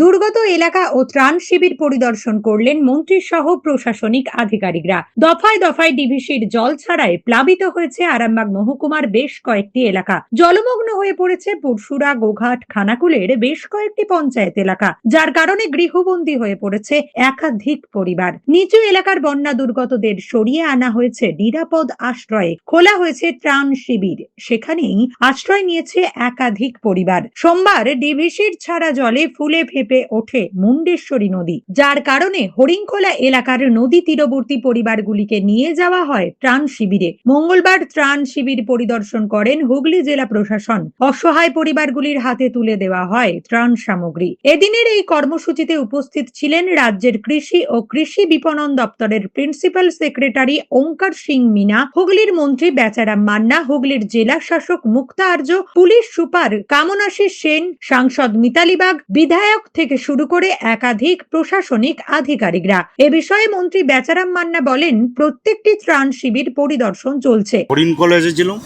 দুর্গত এলাকা ও ত্রাণ শিবির পরিদর্শন করলেন মন্ত্রী সহ প্রশাসনিক আধিকারিকরা। দফায় দফায় ডিভিসির জল ছাড়াই প্লাবিত হয়েছে আরামবাগ মহকুমার বেশ কয়েকটি এলাকা। জলমগ্ন হয়ে পড়েছে পরশুরা, গোঘাট, খানাকুলের বেশ কয়েকটি পঞ্চায়েত এলাকা। যার কারণে গৃহবন্দী হয়ে পড়েছে একাধিক পরিবার। নিচু এলাকার বন্যা দুর্গতদের সরিয়ে আনা হয়েছে নিরাপদ আশ্রয়ে। খোলা হয়েছে ত্রাণ শিবির। সেখানেই আশ্রয় নিয়েছে একাধিক পরিবার। সোমবার ডিভিসির ছাড়া জলে ফুলে ফেপে ওঠে মুন্ডেশ্বরী নদী। যার কারণে হরিংখোলা এলাকার নদী তীরবর্তী পরিবারগুলিকে নিয়ে যাওয়া হয় ত্রাণ শিবিরে। মঙ্গলবার ত্রাণ শিবির পরিদর্শন করেন হুগলি জেলা প্রশাসন। অসহায় পরিবারগুলির হাতে তুলে দেওয়া হয় ত্রাণ সামগ্রী। এদিনের এই কর্মসূচিতে উপস্থিত ছিলেন রাজ্যের কৃষি ও কৃষি বিপণন দপ্তরের প্রিন্সিপাল সেক্রেটারি ওঙ্কার সিং মিনা, হুগলির মন্ত্রী বেচারাম মান্না, হুগলির জেলা শাসক মুক্তা আর্য পুলিশ সুপার কামনাশী সেন, সাংসদ মিতালি বাগ, বিধায়ক থেকে শুরু করে একাধিক প্রশাসনিক আধিকারিকরা। এ বিষয়ে মন্ত্রী বেচারাম মান্না বলেন, প্রত্যেকটি ত্রাণ শিবির পরিদর্শন চলছে। হরিণ কলেজে ছিলাম।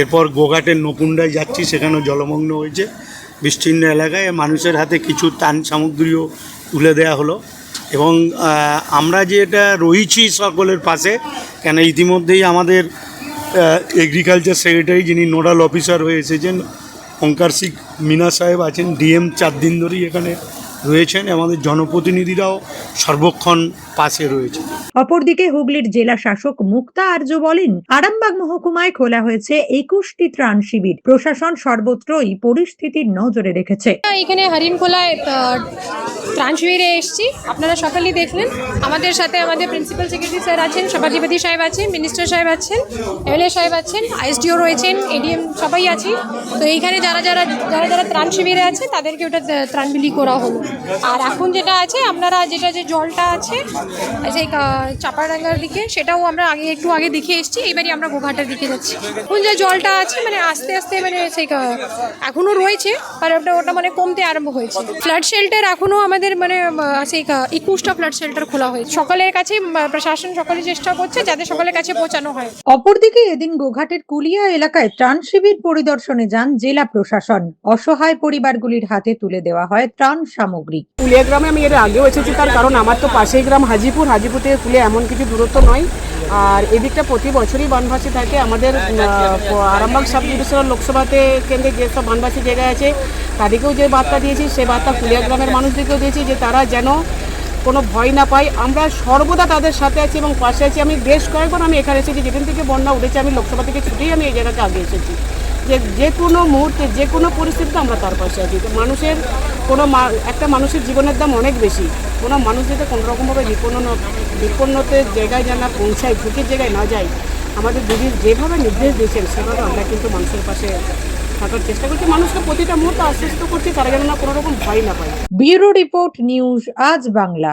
এরপর গোঘাটের নকুন্ডায় যাচ্ছি, সেখানেও জলমগ্ন হয়েছে। বিস্তীর্ণ এলাকায় মানুষের হাতে কিছু ত্রাণ সামগ্রীও তুলে দেওয়া হলো। এবং আমরা যে এটা রয়েছি সকলের পাশে, কেন ইতিমধ্যেই আমাদের এগ্রিকালচার সেক্রেটারি যিনি নোডাল অফিসার হয়ে এসেছেন, ওঙ্কার সিং মিনা সাহেব আছেন ডিএম চার দিন ধরেই এখানে রয়েছেন আমাদের জনপ্রতিনিধিরাও সর্বক্ষণ পাশে রয়েছে। অপরদিকে হুগলির জেলা শাসক মুক্তা আর্য বলেন আরামবাগ মহকুমায় খোলা হয়েছে একুশটি ত্রাণ শিবির। প্রশাসন সর্বত্রই পরিস্থিতির নজরে রেখেছে। এখানে হরিণখোলায় ত্রাণ শিবিরে এসেছি। আপনারা সকালেই দেখলেন। আমাদের সাথে আমাদের প্রিন্সিপাল সেক্রেটারি স্যার আছেন, সভাধিপতি সাহেব আছেন মিনিস্টার সাহেব আছেন এমএলএ সাহেব আছেন আইএসডিও রয়েছেন এডিএম সবাই আছি। তো এইখানে যারা যারা যারা যারা ত্রাণ শিবিরে আছে, তাদেরকে ওটা ত্রাণ বিলি করা হলো। আর এখন যেটা আছে, আপনারা যেটা যে জলটা আছে কা- চাপাডাঙ্গার দিকে, সেটাও আমরা আগে একটু আগে দেখে এসেছি। এবারই আমরা গোঘাটের দিকে যাচ্ছি। এখন যে জলটা আছে মানে আস্তে আস্তে মানে সেই এখনও রয়েছে আর ওটা ওটা মানে কমতে আরম্ভ হয়েছে। ফ্লাড শেল্টার এখনও আমাদের মানে সেই একুশটা ব্লাড শেল্টার খোলা হয়েছে সকলের কাছে প্রশাসন সকলে চেষ্টা করছে যাতে সকলের কাছে পৌঁছানো হয়। অপরদিকে এদিন গোঘাটের কুলিয়া এলাকায় ত্রাণ শিবির পরিদর্শনে যান জেলা প্রশাসন। অসহায় পরিবারগুলির হাতে তুলে দেওয়া হয় ত্রাণ সামগ্রী। কুলিয়া গ্রামে আমি এর আগেও এসেছি তার কারণ আমার তো পাশেই গ্রাম হাজিপুর। হাজিপুর থেকে কুলিয়া এমন কিছু দূরত্ব নয়। আর এদিকটা প্রতি বছরই বানভাসি থাকে। আমাদের আহ, আরামবাগ সাব ডিভিশনাল লোকসভাতে কেন্দ্রে যেসব বানভাসী জায়গায় আছে তাদেরকেও যে বার্তা দিয়েছি সে বার্তা কুলিয়া গ্রামের মানুষদেরকেও দিয়েছি যে তারা যেন কোনো ভয় না পায়। আমরা সর্বদা তাদের সাথে আছি এবং পাশে আছি। আমি বেশ কয়েকবার আমি এখানে এসেছি। যেদিন থেকে বন্যা উঠেছে আমি লোকসভা থেকে ছুটেই আমি এই জায়গাতে আগে এসেছি। যে যে কোনো মুহূর্তে, যে কোনো পরিস্থিতিতে আমরা তার পাশে আছি। তো মানুষের কোনো একটা মানুষের জীবনের দাম অনেক বেশি। কোনো মানুষ যাতে কোনো রকমভাবে বিপন্ন বিপন্নতের জায়গায় যেন পৌঁছায়, ঝুঁকির জায়গায় না যায়, আমাদের দিদি যেভাবে নির্দেশ দিয়েছেন, সেভাবে আমরা কিন্তু মানুষের পাশে থাকার চেষ্টা করছি। মানুষকে প্রতিটা মুহূর্তে আশ্বস্ত করছি, তারা যেন না কোনো রকম ভয় না পায়। ব্যুরো রিপোর্ট নিউজ আজ বাংলা।